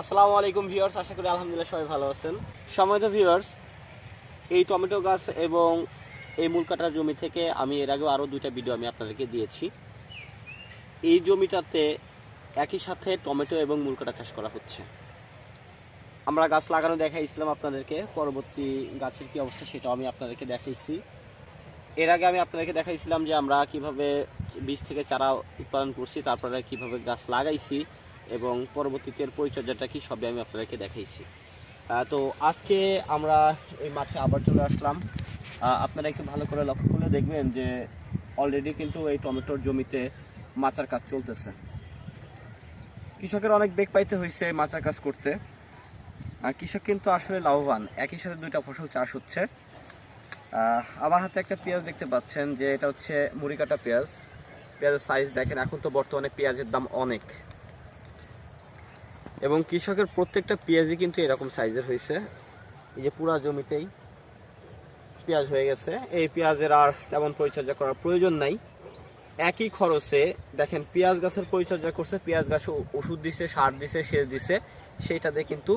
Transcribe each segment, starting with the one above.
আসসালামু আলাইকুম ভিউয়ার্স, আশা করি আলহামদুলিল্লাহ সবাই ভালো আছেন। সময়ত ভিউয়ার্স, এই টমেটো গাছ এবং এই মূল কাটার জমি থেকে আমি এর আগেও আরও দুইটা ভিডিও আমি আপনাদেরকে দিয়েছি। এই জমিটাতে একই সাথে টমেটো এবং মূল কাটা চাষ করা হচ্ছে। আমরা গাছ লাগানো দেখাইছিলাম আপনাদেরকে, পরবর্তী গাছের কি অবস্থা সেটাও আমি আপনাদেরকে দেখাইছি। এর আগে আমি আপনাদেরকে দেখাইছিলাম যে আমরা কীভাবে বীজ থেকে চারা উৎপাদন করছি, তারপরে কীভাবে গাছ লাগাইছি। এবং পরবর্তীতে এর পরিচর্যাটা কি সবই আমি আপনাদেরকে দেখাইছি। তো আজকে আমরা এই মাঠে আবার চলে আসলাম। আপনারা একটু ভালো করে লক্ষ্য করলে দেখবেন যে অলরেডি কিন্তু এই টমেটোর জমিতে মাচার কাজ চলতেছে। কৃষকের অনেক বেগ পাইতে হয়েছে মাচার কাজ করতে। কৃষক কিন্তু আসলে লাভবান। একই সাথে দুইটা ফসল চাষ হচ্ছে। আমার হাতে একটা পেঁয়াজ দেখতে পাচ্ছেন যে এটা হচ্ছে মুড়ি কাটা পেঁয়াজ। পেঁয়াজের সাইজ দেখেন, এখন তো বর্তমানে পেঁয়াজের দাম অনেক। এবং কৃষকের প্রত্যেকটা পেঁয়াজই কিন্তু এরকম সাইজের হয়েছে এই যে পুরা জমিতেই পেঁয়াজ হয়ে গেছে। এই পেঁয়াজের আর তেমন পরিচর্যা করার প্রয়োজন নাই। একই খরচে দেখেন, পেঁয়াজ গাছের পরিচর্যা করছে, পেঁয়াজ গাছে ওষুধ দিছে, সার দিছে, সেচ দিছে। সেইটাতে কিন্তু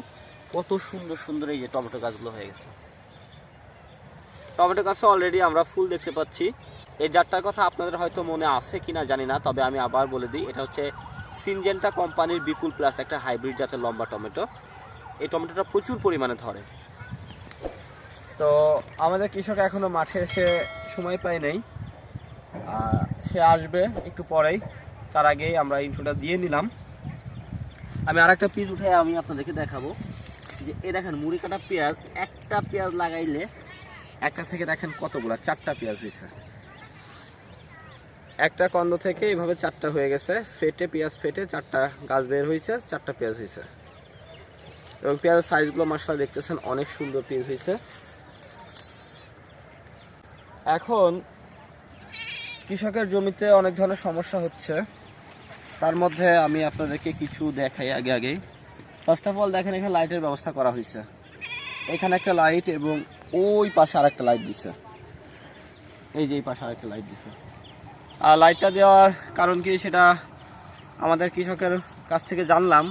কত সুন্দর সুন্দর এই যে টমেটো গাছগুলো হয়ে গেছে। টমেটো গাছে অলরেডি আমরা ফুল দেখতে পাচ্ছি। এই জাতটার কথা আপনাদের হয়তো মনে আছে কিনা জানি না, তবে আমি আবার বলে দিই, এটা হচ্ছে সিনজেন্টা কোম্পানির বিপুল প্লাস একটা হাইব্রিড জাতের লম্বা টমেটো। এই টমেটোটা প্রচুর পরিমাণে ধরে। তো আমাদের কৃষক এখনও মাঠে এসে সময় পায় নাই। সে আসবে একটু পরেই। তার আগেই আমরা ইন্ট্রোটা দিয়ে নিলাম। আমি আর একটা পিস উঠে আমি আপনাদেরকে দেখাবো। যে এ দেখেন মুড়ি কাটা পেঁয়াজ একটা পেঁয়াজ লাগাইলে একটা থেকে দেখেন কতগুলা চারটা পেঁয়াজ হয়েছে একটা কন্দ থেকে এইভাবে চারটা হয়ে গেছে। ফেটে, পেঁয়াজ ফেটে চারটা গাছ বের হয়েছে চারটা পেঁয়াজ হয়েছে এবং পেঁয়াজের সাইজগুলো মাসাল দেখতেছেন অনেক সুন্দর পিস হয়েছে এখন কৃষকের জমিতে অনেক ধরনের সমস্যা হচ্ছে। তার মধ্যে আমি আপনাদেরকে কিছু দেখাই আগে আগে ফার্স্ট অফ অল দেখেন এখানে লাইটের ব্যবস্থা করা হয়েছে এখানে একটা লাইট এবং ওই পাশে আরেকটা লাইট দিছে। এই যে এই পাশে আরেকটা লাইট দিছে। আর লাইটটা দেওয়ার কারণ কি সেটা আমাদের কৃষকের কাছ থেকে জানলাম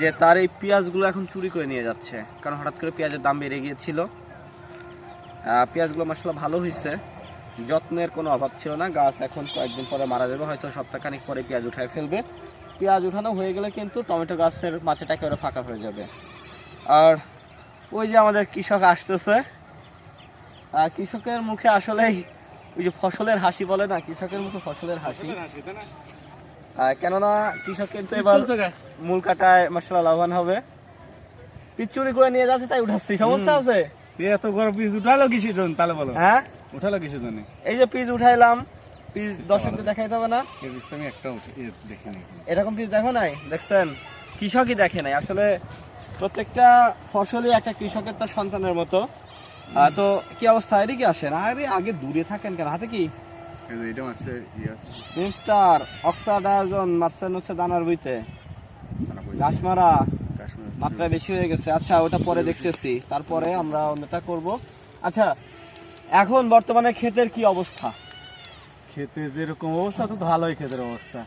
যে তার এই পেঁয়াজগুলো এখন চুরি করে নিয়ে যাচ্ছে। কারণ হঠাৎ করে পেঁয়াজের দাম বেড়ে গিয়েছিল। পেঁয়াজগুলো মাসাল্লাহ ভালো হয়েছে। যত্নের কোনো অভাব ছিল না। গাছ এখন কয়েকদিন পরে মারা যাবে। হয়তো সপ্তাহখানিক পরে পেঁয়াজ উঠায় ফেলবে। পেঁয়াজ উঠানো হয়ে গেলে কিন্তু টমেটো গাছের মাচাটা একেবারে ফাঁকা হয়ে যাবে। আর ওই যে আমাদের কৃষক আসতেছে। কৃষকের মুখে আসলেই ওই যে ফসলের হাসি বলে না কৃষকের মুখে ফসলের হাসি। কেননা কৃষক কিন্তু এবার মূল কাটায় মশলা লাভবান হবে। পিচ চুরি করে নিয়ে যাচ্ছে তাই উঠাচ্ছি। সমস্যা আছে? এত বড় পিস উঠালো কিসের জন্য? তাহলে বলো। হ্যাঁ? উঠালো কিসের জন্য? এই যে পিস উঠাইলাম পিস দর্শকদের দেখাইতে হবে না? এই পিস তো আমি একটা দেখিনি এরকম পিস দেখো নাই? দেখছেন? কৃষকই দেখে নাই। আসলে প্রত্যেকটা ফসলই একটা কৃষকের তার সন্তানের মতো। তো কি অবস্থা? এদিকে আসেন। আরে আগে দূরে থাকেন কেন? হাতে কি? এই যে এটা মারছে মিস্টার অক্সাডাজন মার্সেন হচ্ছে দানার বইতে। তারা মারা। কাশ্মীর মাত্রা বেশি হয়ে গেছে। আচ্ছা ওটা পরে দেখতেছি। তারপরে আমরা অন্যটা করব। আচ্ছা এখন বর্তমানে ক্ষেতের কি অবস্থা? খেতে যেরকম অবস্থা তো ভালোই খেতের অবস্থা।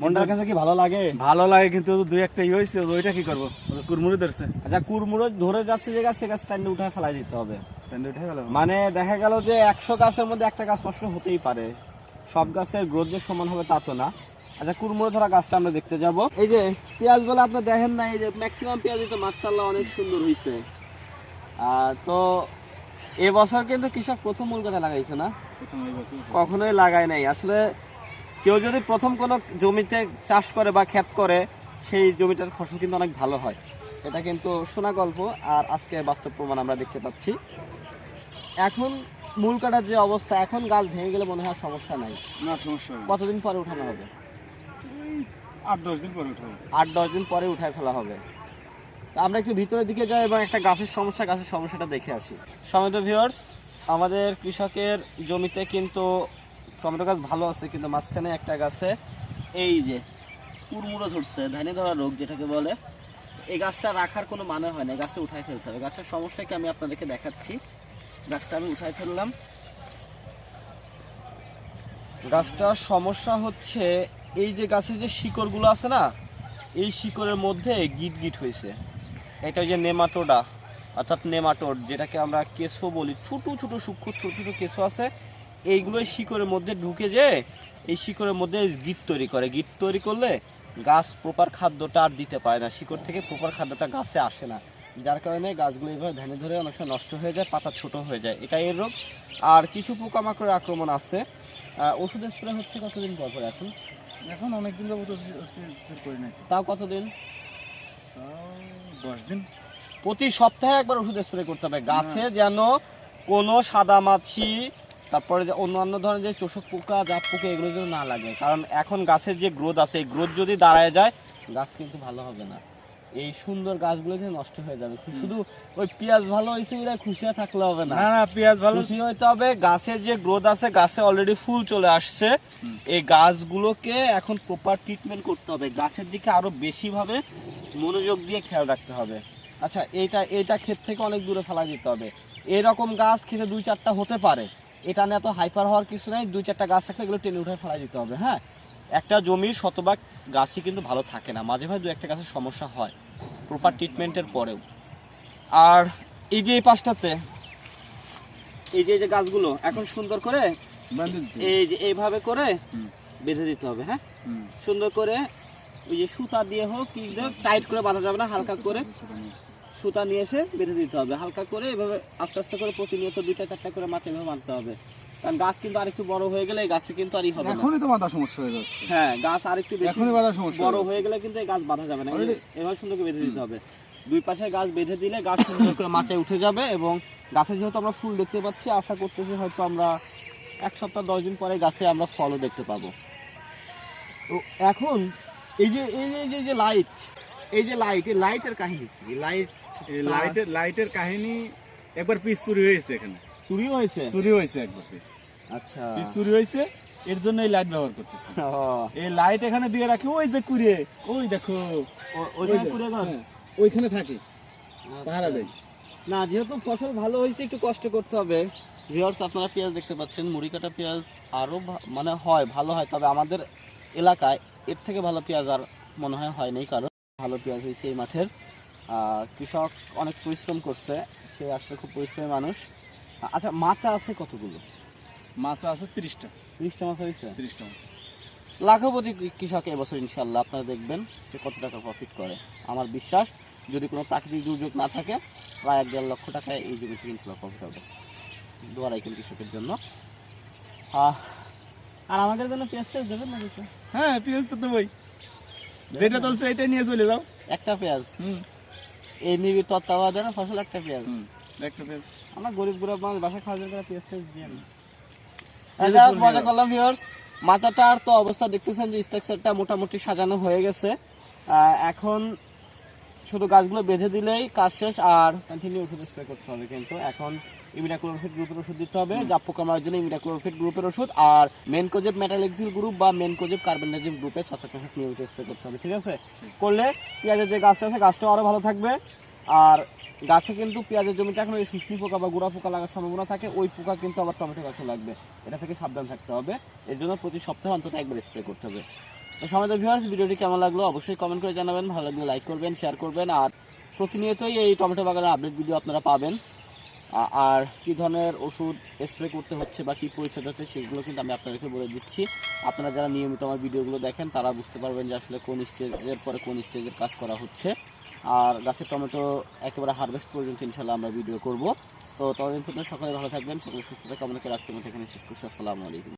মনটার কাছে কি ভালো লাগে। ভালো লাগে কিন্তু দুই একটা ইয়ে হয়েছে ওইটা কি করব? কুরমুড়ি ধরছে। আচ্ছা কুরমুড়ো ধরে যাচ্ছে যে গাছ সে গাছ টাইনে উঠায় ফেলাই দিতে হবে। ট্রেন উঠে গেল মানে দেখা গেল যে একশো গাছের মধ্যে একটা গাছ নষ্ট হতেই পারে। সব গাছের গ্রোথ যে সমান হবে তা তো না। আচ্ছা কুরমুড়ো ধরা গাছটা আমরা দেখতে যাব। এই যে পেঁয়াজগুলো আপনি দেখেন না এই যে ম্যাক্সিমাম পেঁয়াজই তো মার্শাল্লাহ অনেক সুন্দর হয়েছে আর তো এবছর কিন্তু কৃষক প্রথম মূল কথা লাগাইছে না? কখনোই লাগায় নাই। আসলে কেউ যদি প্রথম কোনো জমিতে চাষ করে বা ক্ষেত করে সেই জমিটার ফসল কিন্তু অনেক ভালো হয়। এটা কিন্তু শোনা গল্প আর আজকে বাস্তব প্রমাণ আমরা দেখতে পাচ্ছি। এখন মূল কাটার যে অবস্থা এখন গাছ ভেঙে গেলে মনে হয় সমস্যা নাই। না সমস্যা কতদিন পরে উঠানো হবে? আট দশ দিন পরে আট দশ দিন পরে উঠায় ফেলা হবে। আমরা একটু ভিতরের দিকে যাই এবং একটা গাছের সমস্যা গাছের সমস্যাটা দেখে আসি। সমিত ভিউয়ার্স আমাদের কৃষকের জমিতে কিন্তু টমেটো গাছ ভালো আছে, কিন্তু মাঝখানে একটা গাছে এই যে কুড়মুড়ো ধরছে, ধানে ধরা রোগ যেটাকে বলে। এই গাছটা রাখার কোনো মানে হয় না গাছটা উঠায় ফেলতে হবে। গাছটার সমস্যা কি আমি আপনাদেরকে দেখাচ্ছি। গাছটা আমি উঠায় ফেললাম। গাছটার সমস্যা হচ্ছে, এই যে গাছের যে শিকড়গুলো আছে না, এই শিকড়ের মধ্যে গিট গিট হয়েছে। এটা যে নেমাটোডা, অর্থাৎ নেমাটোড, যেটাকে আমরা কেঁচো বলি। ছোটো ছোটো সূক্ষ্ম, ছোটো ছোটো কেঁচো আছে। এইগুলো এই শিকড়ের মধ্যে ঢুকে যে এই শিকড়ের মধ্যে গিট তৈরি করে। গিট তৈরি করলে গাছ প্রপার খাদ্যটা আর দিতে পারে না। শিকড় থেকে প্রপার খাদ্যটা গাছে আসে না। যার কারণে গাছগুলো এইভাবে ধ্যানে ধরে অনেক সময় নষ্ট হয়ে যায় পাতা ছোট হয়ে যায়। এটাই এর রোগ। আর কিছু পোকামাকড়ের আক্রমণ আছে। আহ, ওষুধ স্প্রে হচ্ছে কতদিন পর পর এখন? এখন অনেকদিন করি তাও কতদিন? দশ দিন। প্রতি সপ্তাহে একবার ওষুধ স্প্রে করতে হবে। গাছে যেন কোনো সাদা মাছি তারপরে যে অন্যান্য ধরনের যে চোষক পোকা জাপ পোকা এগুলো যেন না লাগে। কারণ এখন গাছের যে গ্রোথ আছে এই গ্রোথ যদি দাঁড়ায় যায় গাছ কিন্তু ভালো হবে না। এই সুন্দর গাছগুলো কিন্তু নষ্ট হয়ে যাবে। শুধু ওই পেঁয়াজ ভালো হয়েছে বলে খুশি হয়ে থাকলে হবে না। না না পেঁয়াজ ভালো খুশি হইতে হবে। গাছের যে গ্রোথ আছে গাছে অলরেডি ফুল চলে আসছে। এই গাছগুলোকে এখন প্রপার ট্রিটমেন্ট করতে হবে। গাছের দিকে আরও বেশি ভাবে মনোযোগ দিয়ে খেয়াল রাখতে হবে। আচ্ছা এইটা এইটা ক্ষেত থেকে অনেক দূরে ফেলা দিতে হবে। এরকম গাছ খেতে দুই চারটা হতে পারে। এটা নিয়ে এত হাইপার হওয়ার কিছু নেই দুই চারটা গাছ থাকলে এগুলো টেনে উঠে ফেলা দিতে হবে হ্যাঁ? একটা জমির শতভাগ গাছই কিন্তু ভালো থাকে না মাঝে মাঝে দু একটা গাছের সমস্যা হয় প্রপার ট্রিটমেন্টের পরেও। আর এই যে এই পাশটাতে এই যে এই যে গাছগুলো এখন সুন্দর করে। এই যে এইভাবে করে বেঁধে দিতে হবে হ্যাঁ? সুন্দর করে ওই যে সুতা দিয়ে হোক কি টাইট করে বাঁধা যাবে না হালকা করে। সুতা নিয়ে এসে বেঁধে দিতে হবে। হালকা করে এভাবে আস্তে আস্তে করে প্রতিনিয়ত দুইটা চারটা করে মাছ এভাবে বাঁধতে হবে। কারণ গাছ কিন্তু আরেকটু বড় হয়ে গেলে এই গাছে কিন্তু আর ই হবে এখনই তো মাথা সমস্যা হয়ে যাচ্ছে। হ্যাঁ গাছ আরেকটু বেশি এখনই বাঁধা সমস্যা বড় হয়ে গেলে কিন্তু এই গাছ বাঁধা যাবে না। এভাবে সুন্দর করে বেঁধে দিতে হবে। দুই পাশে গাছ বেঁধে দিলে গাছ সুন্দর করে মাচায় উঠে যাবে এবং গাছে যেহেতু আমরা ফুল দেখতে পাচ্ছি আশা করতেছি হয়তো আমরা এক সপ্তাহ দশ দিন পরে গাছে আমরা ফলও দেখতে পাবো। তো এখন এই যে এই যে এই যে- এই যে লাইট এই যে লাইট এই লাইটের কাহিনী কি? লাইট এই লাইটের লাইটের কাহিনী একবার পিস চুরি হয়েছে এখানে। চুরি হয়েছে? চুরি হয়েছে একবার পিস আচ্ছা। পিস চুরি হয়েছে এর জন্য এই লাইট ব্যবহার করতেছি। এই লাইট এখানে দিয়ে রাখি ওই যে ওই দেখো। ওইখানে? হ্যাঁ, ওইখানে থাকে। পাহারা দেয়। না যেহেতু ফসল ভালো হয়েছে একটু কষ্ট করতে হবে। ভিউয়ার্স আপনারা পেঁয়াজ দেখতে পাচ্ছেন মুড়ি কাটা পেঁয়াজ আরও মানে হয় ভালো হয় তবে আমাদের এলাকায় এর থেকে ভালো পেঁয়াজ আর মনে হয় হয়নি কারণ ভালো পেঁয়াজ হয়েছে এই মাঠের। কৃষক অনেক পরিশ্রম করছে সে আসলে খুব পরিশ্রমী মানুষ। আচ্ছা মাচা আছে কতগুলো? মাছ আছে তিরিশটা। ত্রিশটা মাছ হয়েছে? তিরিশটা মাছ লাখপতি কৃষক এবছর ইনশাল্লাহ আপনারা দেখবেন সে কত টাকা প্রফিট করে। আমার বিশ্বাস যদি কোনো প্রাকৃতিক দুর্যোগ না থাকে প্রায় এক দেড় লক্ষ টাকায় এই জমি থেকে ইনশাল্লাহ প্রফিট হবে। দোয়া রাখেন কৃষকের জন্য। আর আমাদের জন্য পেঁয়াজ টেয়াজ দেবেন না হ্যাঁ পেঁয়াজ তো দেবই। যেটা চলছে এটা নিয়ে চলে যাও। একটা পেঁয়াজ? হুম। এই নিবিড় তত্ত্বাবধানে ফসল একটা পেঁয়াজ। একটা পেঁয়াজ। আমরা গরিব গরিব মানুষ বাসা খাওয়া পেঁয়াজ দিয়ে মজা করলাম ভিউয়ার্স মাথাটার তো অবস্থা দেখতেছেন যে স্ট্রাকচারটা মোটামুটি সাজানো হয়ে গেছে। এখন শুধু গাছগুলো বেঁধে দিলেই কাজ শেষ আর কন্টিনিউ ওষুধ স্প্রে করতে হবে কিন্তু। এখন ইমিডাক্লোরোফিট গ্রুপের ওষুধ দিতে হবে জাপ পোকা মারার জন্য ইমিডাক্লোরোফিট গ্রুপের ওষুধ আর মেনকোজেব মেটালেক্সিল গ্রুপ বা মেনকোজেব কার্বনডাইজিম গ্রুপে ছত্রাকনাশক নিয়মিত স্প্রে করতে হবে, ঠিক আছে? করলে পেঁয়াজের যে গাছটা আছে, গাছটাও আরও ভালো থাকবে। আর গাছে কিন্তু পেঁয়াজের জমিতে এখন ওই শুষ্নি পোকা বা গুড়া পোকা লাগার সম্ভাবনা থাকে, ওই পোকা কিন্তু আবার টমেটো গাছে লাগবে। এটা থেকে সাবধান থাকতে হবে। এর জন্য প্রতি সপ্তাহে অন্তত একবার স্প্রে করতে হবে। সময় ভিউয়ার্স ভিডিওটি কেমন লাগল অবশ্যই কমেন্ট করে জানাবেন, ভালো লাগলে লাইক করবেন শেয়ার করবেন, আর প্রতিনিয়তই এই টমেটো বাগানের আপডেট ভিডিও আপনারা পাবেন। আর কি ধরনের ওষুধ স্প্রে করতে হচ্ছে বা কী পরিচর্যা হচ্ছে সেগুলো কিন্তু আমি আপনাদেরকে বলে দিচ্ছি। আপনারা যারা নিয়মিত আমার ভিডিওগুলো দেখেন, তারা বুঝতে পারবেন যে আসলে কোন স্টেজের পরে কোন স্টেজের কাজ করা হচ্ছে। আর গাছের টমেটো একেবারে হারভেস্ট পর্যন্ত ইনশাল্লাহ আমরা ভিডিও করব। তো ততদিন পর্যন্ত সকালে ভালো থাকবেন সকলে সুস্থতা কামনা করে আজকের মতো এখানে শেষ করছি। আসসালামু আলাইকুম।